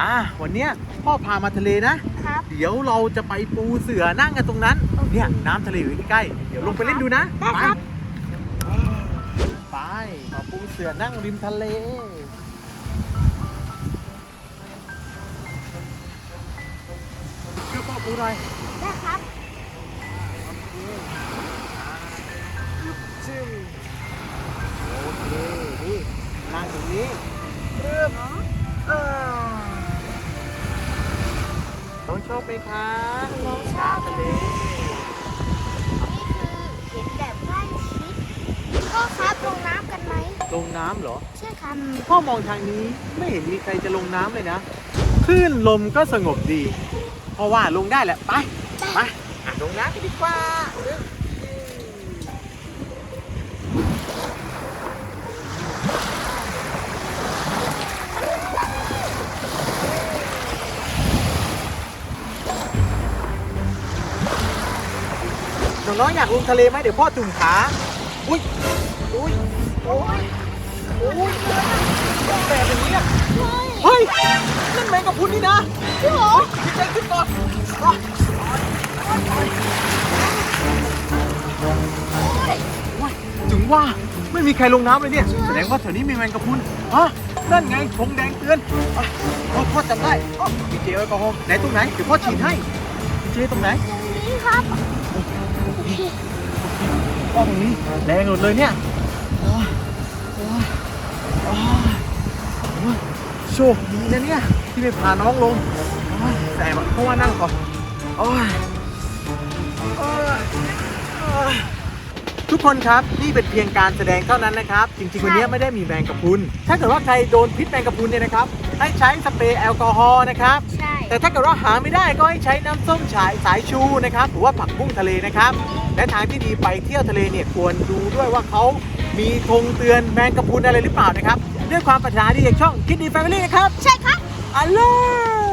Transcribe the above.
อ่าวันเนี้ยพ่อพามาทะเลนะ ครับ เดี๋ยวเราจะไปปูเสือนั่งกันตรงนั้น โอเค เนี่ยน้ำทะเลอยู่ใกล้ๆเดี๋ยวลงไปเล่นดูนะได้ครับ ไปมาปูเสือนั่งริมทะเลช่วยพ่อปูหน่อย ได้ครับจึ้งโอเคนี่นั่งตรงนี้เริ่มเออน้อง ชอบไหมคะน้องชอบทะเลนี่คือเห็นแบบใกล้ชิดพ่อครับลงน้ำกันไหมลงน้ำเหรอ ใช่ครับพ่อมองทางนี้ไม่เห็นมีใครจะลงน้ำเลยนะคลื่นลมก็สงบดี เพราะว่าลงได้แหละไปไปอะลงน้ำกันดีกว่า น้องๆอยากลงทะเลไหมเดี๋ยวพ่อจุ่มขาอุ้ยอุ้ยโอ้ยโอ้ยแบบอย่างนี้อะเฮ้ยนั่นแมงกะพรุนนี่นะจริงเหรอขึ้นไปขึ้นก่อนว้ายถึงว่าไม่มีใครลงน้ำเลยเนี่ยแสดงว่าแถวนี้มีแมงกะพรุนฮะนั่นไงธงแดงเตือนพ่อพ่อจำได้อ๋อมีเจลแอลกอฮอล์ไหนตรงไหนเดี๋ยวพ่อฉีดให้มีเจลตรงไหนตรงนี้ครับ พ่อตรงนี้แดงหมดเลยเนี่ยโอ้โอ้ยโอ้ยโอ้ยโชคดีนะเนี่ย ที่ไม่พาน้องลงแต่เพราะว่านั่งก่อนทุกคนครับนี่เป็นเพียงการแสดงเท่านั้นนะครับ จริงๆวันนี้ไม่ได้มีแมงกะพรุนถ้าเกิดว่าใครโดนพิษแมงกะพรุนเนี่ยนะครับ ให้ใช้สเปรย์แอลกอฮอล์นะครับ แต่ถ้าเกิดว่าหาไม่ได้ก็ให้ใช้น้ำส้มฉายสายชูนะครับหรือว่าผักบุ้งทะเลนะครับ และทางที่ดีไปเที่ยวทะเลเนี่ยควรดูด้วยว่าเขามีธงเตือนแมงกะพรุนอะไรหรือเปล่านะครับ ด้วยความปรารถนาดีจากช่องคิดดีแฟมิลี่นะครับ ใช่ครับอัลเลอร์